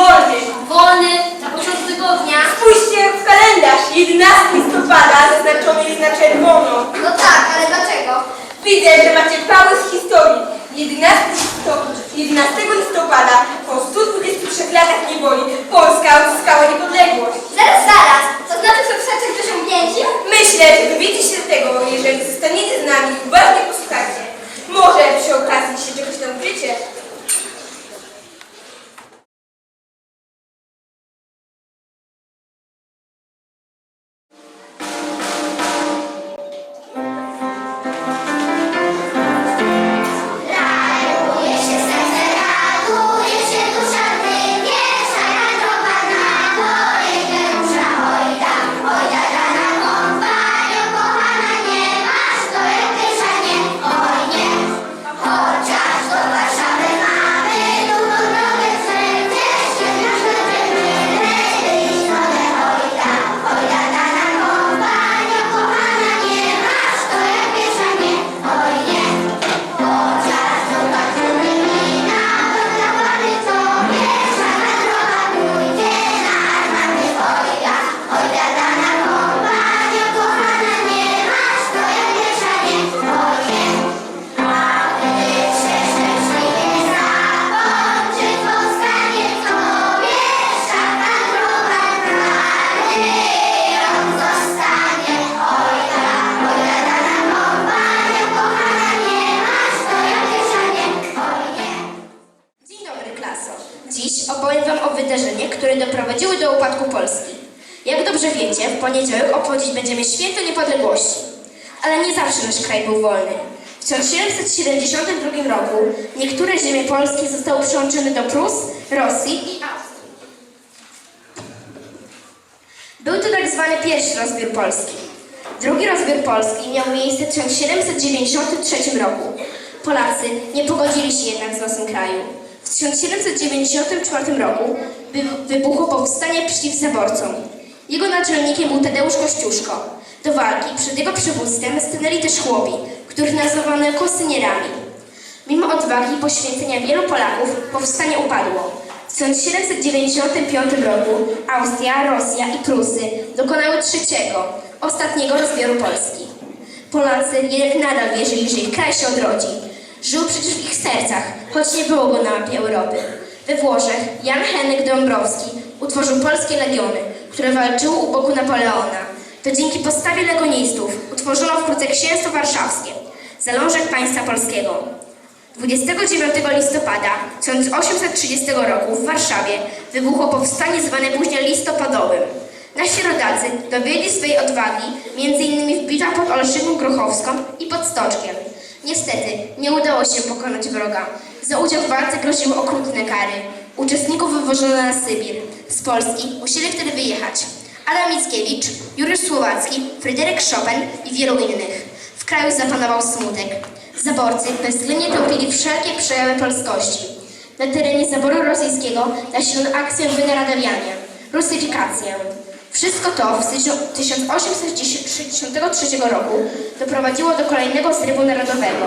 wolny. Wolny, na początku tygodnia. Spójrzcie w kalendarz. 11 listopada zaznaczony jest na czerwono. No tak, ale dlaczego? Widzę, że macie pały z historii. 11, listo- 11 listopada po 123 latach niewoli Polska uzyskała niepodległość. Zaraz, zaraz. To znaczy, że do osiągnięcia? Myślę, że dowiecie się tego, jeżeli zostaniecie z nami i uważnie posłuchacie. Może przy okazji się czegoś nauczycie. Będziemy święto niepodległości. Ale nie zawsze nasz kraj był wolny. W 1772 roku niektóre ziemie polskie zostały przyłączone do Prus, Rosji i Austrii. Był to tak zwany pierwszy rozbiór Polski. Drugi rozbiór Polski miał miejsce w 1793 roku. Polacy nie pogodzili się jednak z losem kraju. W 1794 roku wy- wybuchło powstanie przeciw zaborcom. Jego naczelnikiem był Tadeusz Kościuszko. Do walki przed jego przywództwem stanęli też chłopi, których nazywano kosynierami. Mimo odwagi i poświęcenia wielu Polaków powstanie upadło. W 1795 roku Austria, Rosja i Prusy dokonały trzeciego, ostatniego rozbioru Polski. Polacy jednak nadal wierzyli, że ich kraj się odrodzi. Żył przecież w ich sercach, choć nie było go na mapie Europy. We Włoszech Jan Henryk Dąbrowski utworzył polskie legiony, które walczyły u boku Napoleona. To dzięki postawie legionistów utworzono wkrótce Księstwo Warszawskie, zalążek państwa polskiego. 29 listopada 1830 roku w Warszawie wybuchło powstanie zwane później listopadowym. Nasi rodacy dowiedli swej odwagi m.in. w bitwach pod Olszynką Grochowską i pod Stoczkiem. Niestety nie udało się pokonać wroga. Za udział w walce groziły okrutne kary. Uczestników wywożono na Sybir. Z Polski musieli wtedy wyjechać Adam Mickiewicz, Juliusz Słowacki, Fryderyk Chopin i wielu innych. W kraju zapanował smutek. Zaborcy bezwzględnie tępili wszelkie przejawy polskości. Na terenie zaboru rosyjskiego zasilono akcję wynaradawiania, rusyfikację. Wszystko to w 1863 roku doprowadziło do kolejnego zrywu narodowego.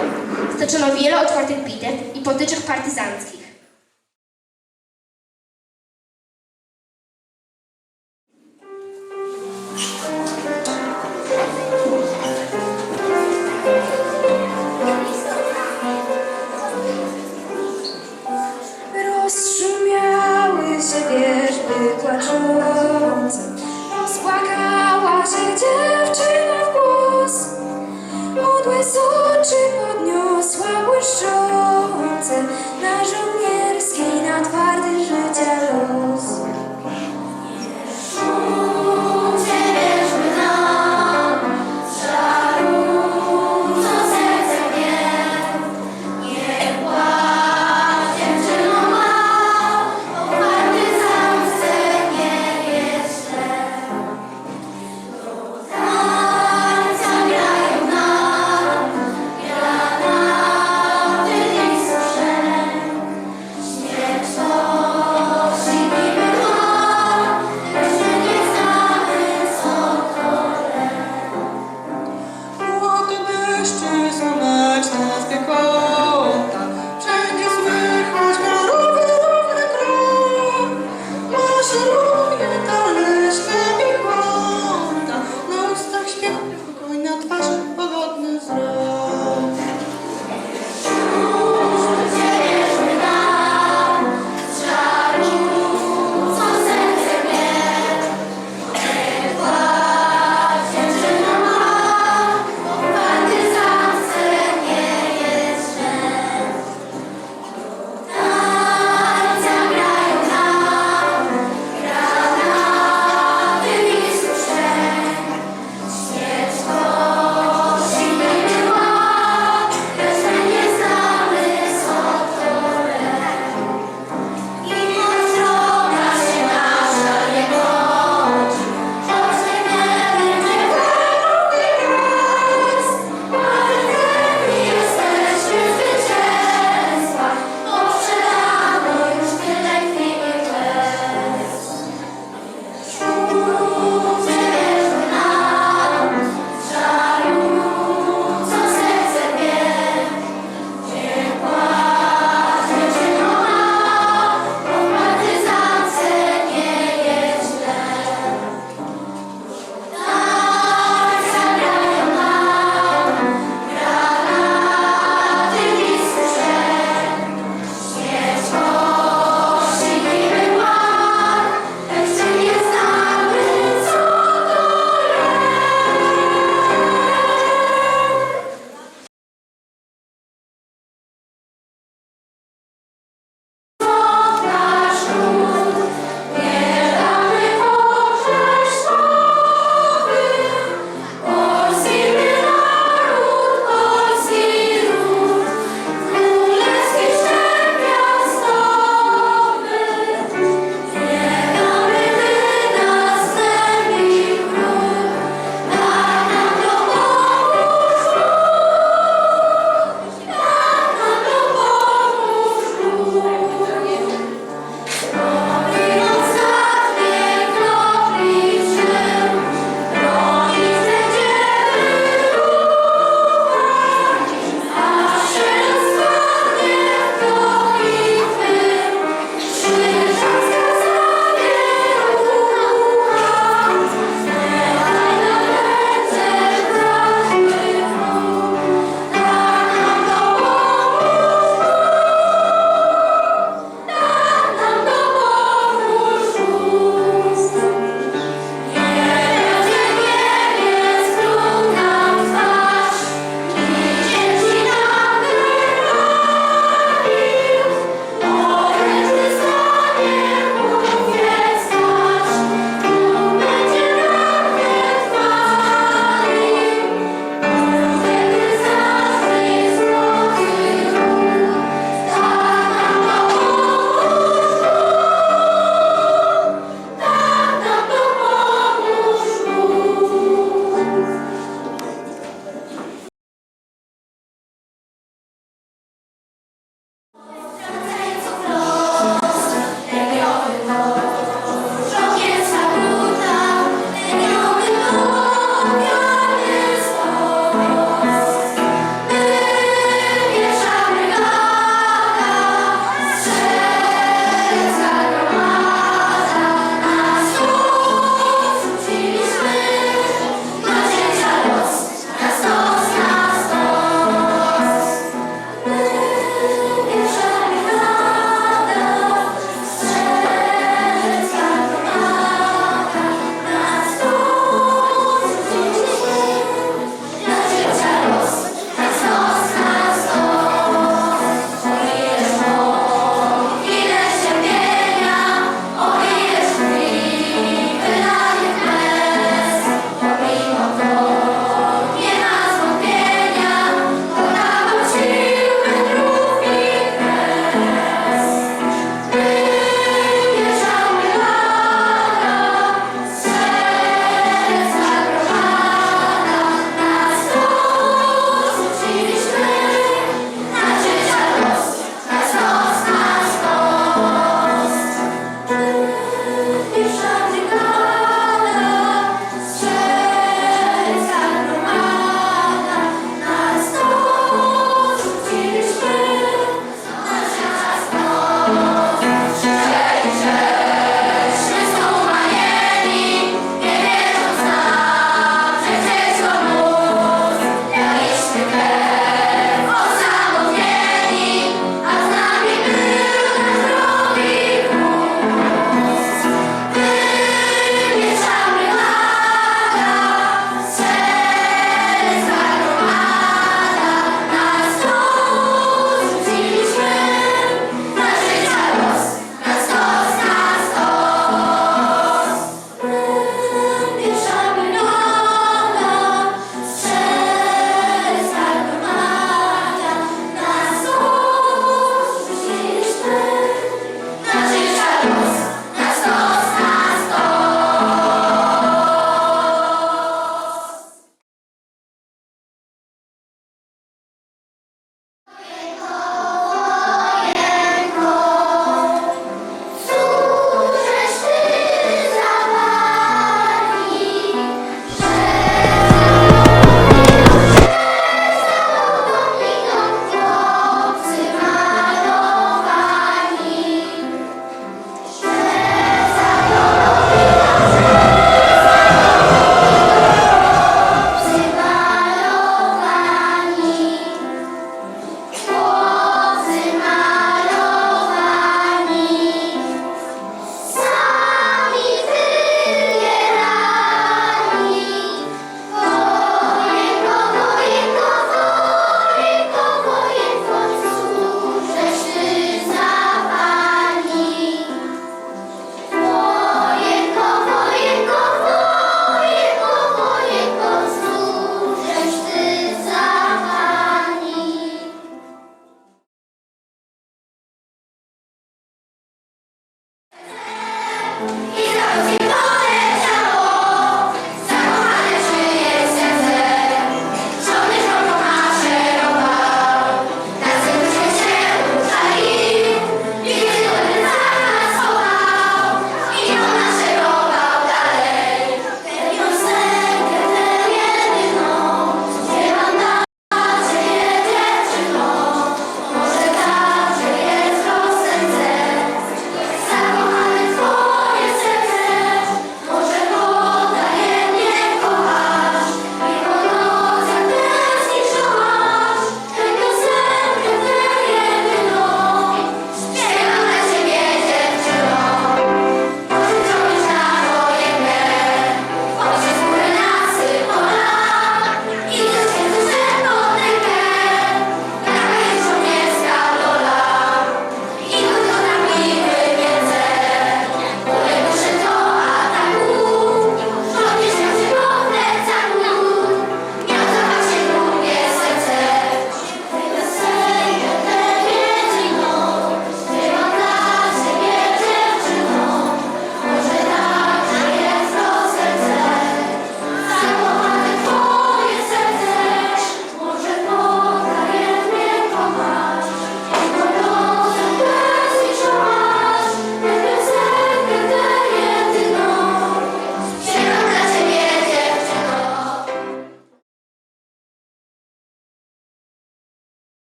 Stoczono wiele otwartych bitew i potyczek partyzanckich.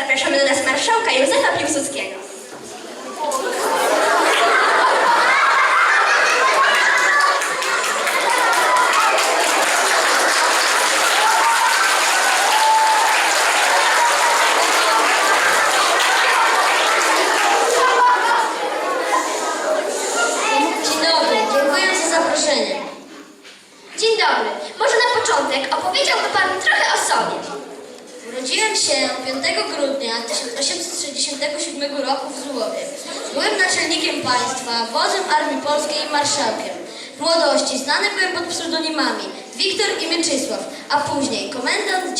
Zapraszamy do nas marszałka Józefa Piłsudskiego.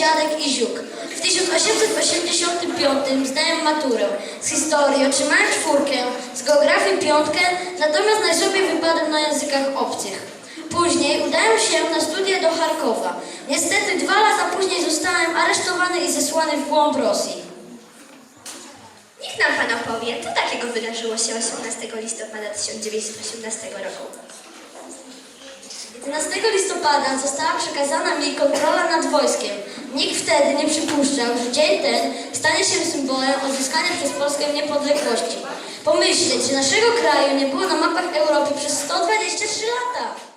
Dziadek i Ziuk. W 1885 zdałem maturę. Z historii otrzymałem czwórkę, z geografii piątkę, natomiast najsłabiej wypadłem na językach obcych. Później udałem się na studia do Charkowa. Niestety dwa lata później zostałem aresztowany i zesłany w głąb Rosji. Niech nam Pan opowie, co takiego wydarzyło się 18 listopada 1918 roku. 11 listopada została przekazana mi kontrola nad wojskiem. Nikt wtedy nie przypuszczał, że dzień ten stanie się symbolem odzyskania przez Polskę niepodległości. Pomyśleć, że naszego kraju nie było na mapach Europy przez 123 lata.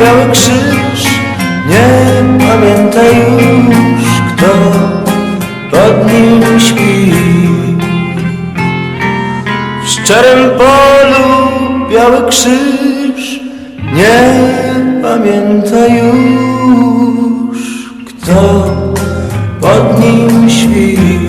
Biały krzyż. Nie pamięta już Kto pod nim śpi. W szczerym polu biały krzyż. Nie pamięta już Kto pod nim śpi